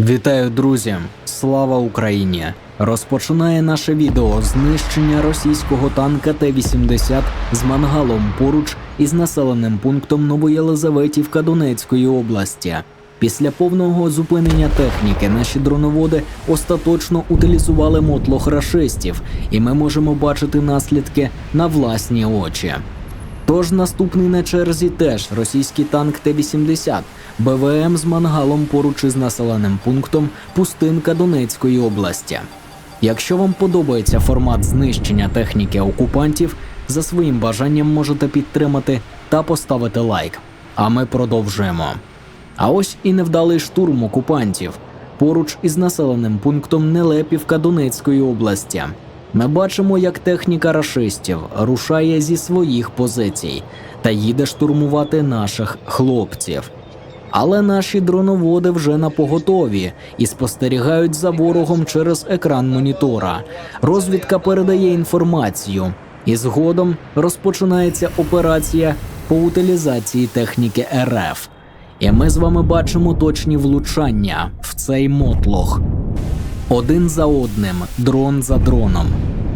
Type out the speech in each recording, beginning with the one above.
Вітаю, друзі! Слава Україні! Розпочинає наше відео знищення російського танка Т-80 з мангалом поруч із населеним пунктом Новоєлизаветівка Донецької області. Після повного зупинення техніки наші дроноводи остаточно утилізували мотлох рашистів, і ми можемо бачити наслідки на власні очі. Тож наступний на черзі теж російський танк Т-80, БВМ з мангалом поруч із населеним пунктом Пустинка Донецької області. Якщо вам подобається формат знищення техніки окупантів, за своїм бажанням можете підтримати та поставити лайк. А ми продовжуємо. А ось і невдалий штурм окупантів поруч із населеним пунктом Нелепівка Донецької області. Ми бачимо, як техніка рашистів рушає зі своїх позицій та їде штурмувати наших хлопців. Але наші дроноводи вже на поготові і спостерігають за ворогом через екран монітора. Розвідка передає інформацію, і згодом розпочинається операція по утилізації техніки РФ. І ми з вами бачимо точні влучання в цей мотлох. Один за одним, дрон за дроном.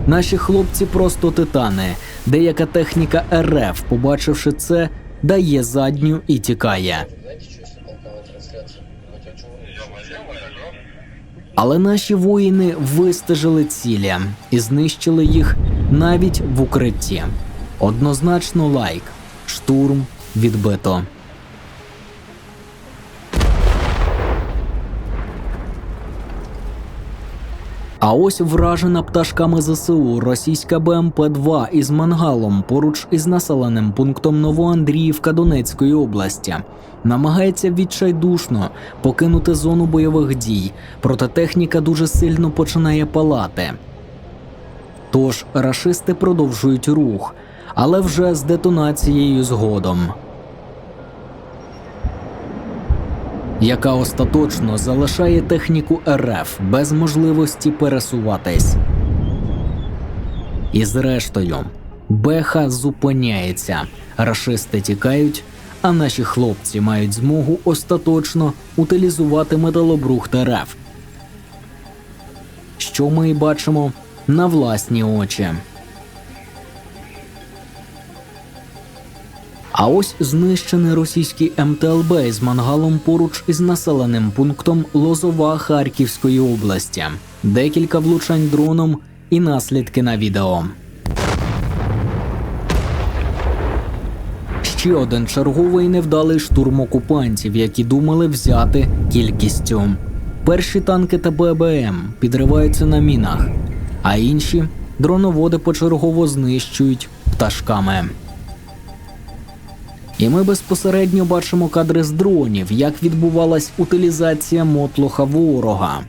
Наші хлопці просто титани. Деяка техніка РФ, побачивши це, дає задню і тікає. Але наші воїни вистежили цілі і знищили їх навіть в укритті. Однозначно лайк. Штурм відбито. А ось вражена пташками ЗСУ російська БМП-2 із мангалом поруч із населеним пунктом Новоандріївка Донецької області намагається відчайдушно покинути зону бойових дій, проте техніка дуже сильно починає палати. Тож рашисти продовжують рух, але вже з детонацією згодом. Яка остаточно залишає техніку РФ без можливості пересуватись. І зрештою, Беха зупиняється, рашисти тікають, а наші хлопці мають змогу остаточно утилізувати металобрухт РФ. Що ми бачимо на власні очі. А ось знищений російський МТЛБ з мангалом поруч із населеним пунктом Лозова Харківської області. Декілька влучань дроном і наслідки на відео. Ще один черговий невдалий штурм окупантів, які думали взяти кількістю. Перші танки та ББМ підриваються на мінах, а інші дроноводи почергово знищують пташками. І ми безпосередньо бачимо кадри з дронів, як відбувалась утилізація мотлоха ворога.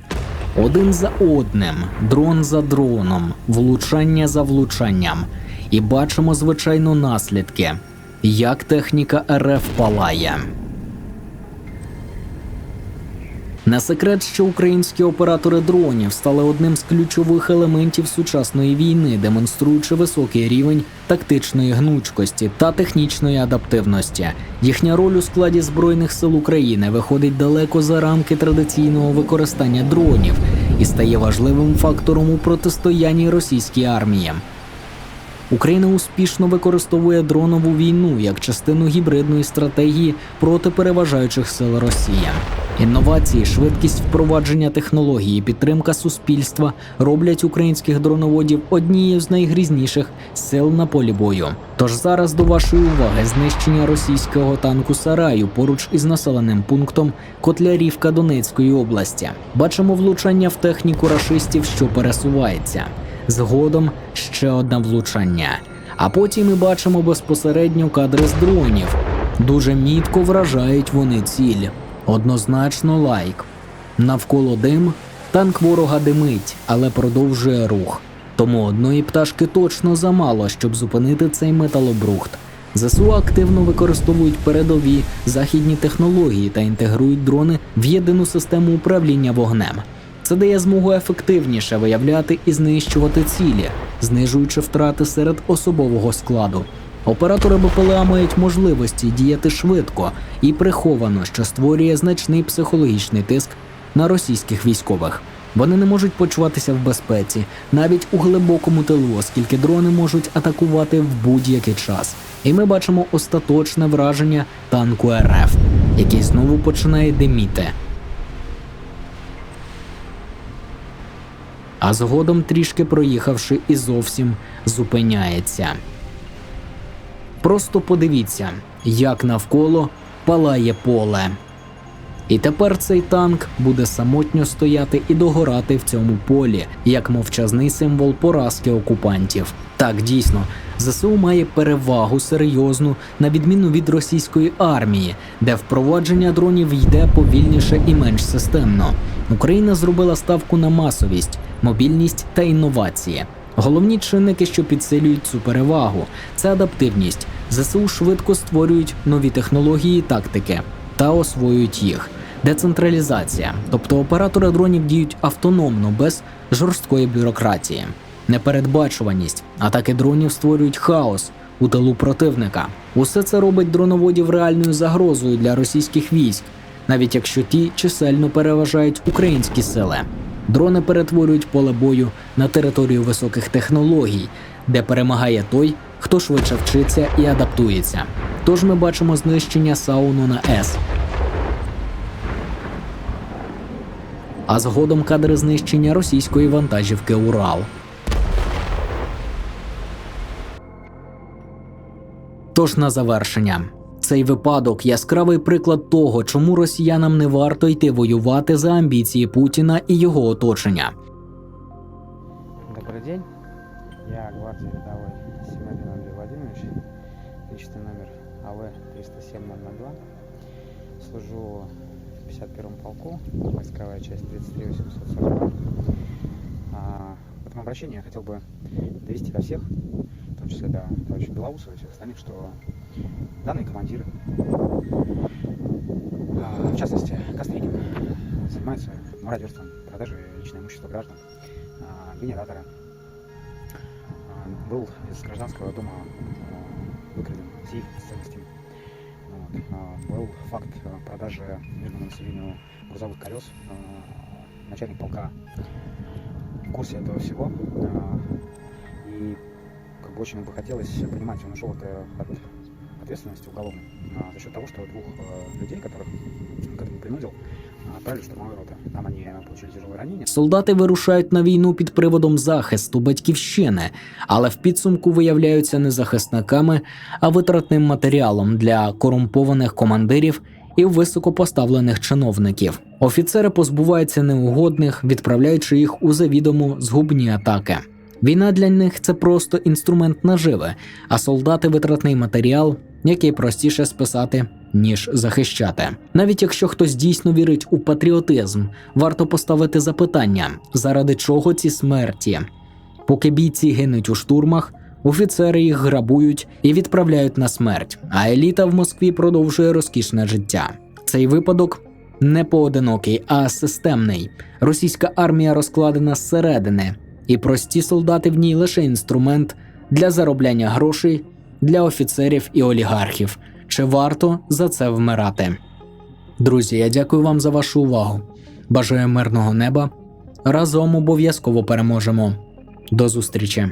Один за одним, дрон за дроном, влучання за влучанням. І бачимо, звичайно, наслідки, як техніка РФ палає. Не секрет, що українські оператори дронів стали одним з ключових елементів сучасної війни, демонструючи високий рівень тактичної гнучкості та технічної адаптивності. Їхня роль у складі збройних сил України виходить далеко за рамки традиційного використання дронів і стає важливим фактором у протистоянні російській армії. Україна успішно використовує дронову війну як частину гібридної стратегії проти переважаючих сил Росії. Інновації, швидкість впровадження технології, підтримка суспільства роблять українських дроноводів однією з найгрізніших сил на полі бою. Тож зараз до вашої уваги знищення російського танку Сараю поруч із населеним пунктом Котлярівка Донецької області. Бачимо влучання в техніку рашистів, що пересувається. Згодом ще одне влучання. А потім ми бачимо безпосередньо кадри з дронів. Дуже мітко вражають вони ціль. Однозначно лайк. Навколо дим, танк ворога димить, але продовжує рух. Тому одної пташки точно замало, щоб зупинити цей металобрухт. ЗСУ активно використовують передові західні технології та інтегрують дрони в єдину систему управління вогнем. Це дає змогу ефективніше виявляти і знищувати цілі, знижуючи втрати серед особового складу. Оператори БПЛА мають можливості діяти швидко і приховано, що створює значний психологічний тиск на російських військових. Вони не можуть почуватися в безпеці навіть у глибокому тилу, оскільки дрони можуть атакувати в будь-який час. І ми бачимо остаточне враження танку РФ, який знову починає диміти. А згодом, трішки проїхавши, і зовсім зупиняється. Просто подивіться, як навколо палає поле. І тепер цей танк буде самотньо стояти і догорати в цьому полі, як мовчазний символ поразки окупантів. Так, дійсно, ЗСУ має перевагу серйозну на відміну від російської армії, де впровадження дронів йде повільніше і менш системно. Україна зробила ставку на масовість, мобільність та інновації. Головні чинники, що підсилюють цю перевагу, це адаптивність. ЗСУ швидко створюють нові технології і тактики та освоюють їх. Децентралізація, тобто оператори дронів діють автономно, без жорсткої бюрократії. Непередбачуваність, атаки дронів створюють хаос у тилу противника. Усе це робить дроноводів реальною загрозою для російських військ, навіть якщо ті чисельно переважають українські сили. Дрони перетворюють поле бою на територію високих технологій, де перемагає той, хто швидше вчиться і адаптується. Тож ми бачимо знищення Сауну на С. А згодом кадри знищення російської вантажівки Урал. Тож на завершення Цей випадок яскравий приклад того, чому росіянам не варто йти воювати за амбіції Путіна і його оточення. Добрый день. Я гвардии рядовой Симонин Андрей Владимирович, личный номер АВ 307-002. Служу в 51-м полку, войсковая часть 33842. А, в этом обращении я хотел бы довести до всех, в том числе до товарища Белоусова всех остальных, что данные командиры, а, в частности Костригин, занимаются мародерством, продажей личного имущества граждан, а, генератора, А, был из гражданского дома выкраден сейф с ценностями. Вот. Был факт продажи мирному населению грузовых колес. Начальник полка в курсе этого всего. И очень бы хотелось понимать, он ушел от, э, от ответственности уголовной а, за счет того, что двух э, людей, которых он к этому принудил, а, отправили в штурмовые роты. Там они э, получили тяжелые ранения. Солдати вирушають на війну під приводом захисту батьківщини, але в підсумку виявляються не захисниками, а витратним матеріалом для корумпованих командирів і високопоставлених чиновників. Офіцери позбуваються неугодних, відправляючи їх у завідомо згубні атаки. Війна для них це просто інструмент наживи, а солдати витратний матеріал, який простіше списати ніж захищати. Навіть якщо хтось дійсно вірить у патріотизм, варто поставити запитання, заради чого ці смерті. Поки бійці гинуть у штурмах, офіцери їх грабують і відправляють на смерть, а еліта в Москві продовжує розкішне життя. Цей випадок не поодинокий, а системний. Російська армія розкладена зсередини, і прості солдати в ній лише інструмент для заробляння грошей для офіцерів і олігархів. Чи варто за це вмирати? Друзі, я дякую вам за вашу увагу. Бажаю мирного неба. Разом обов'язково переможемо. До зустрічі!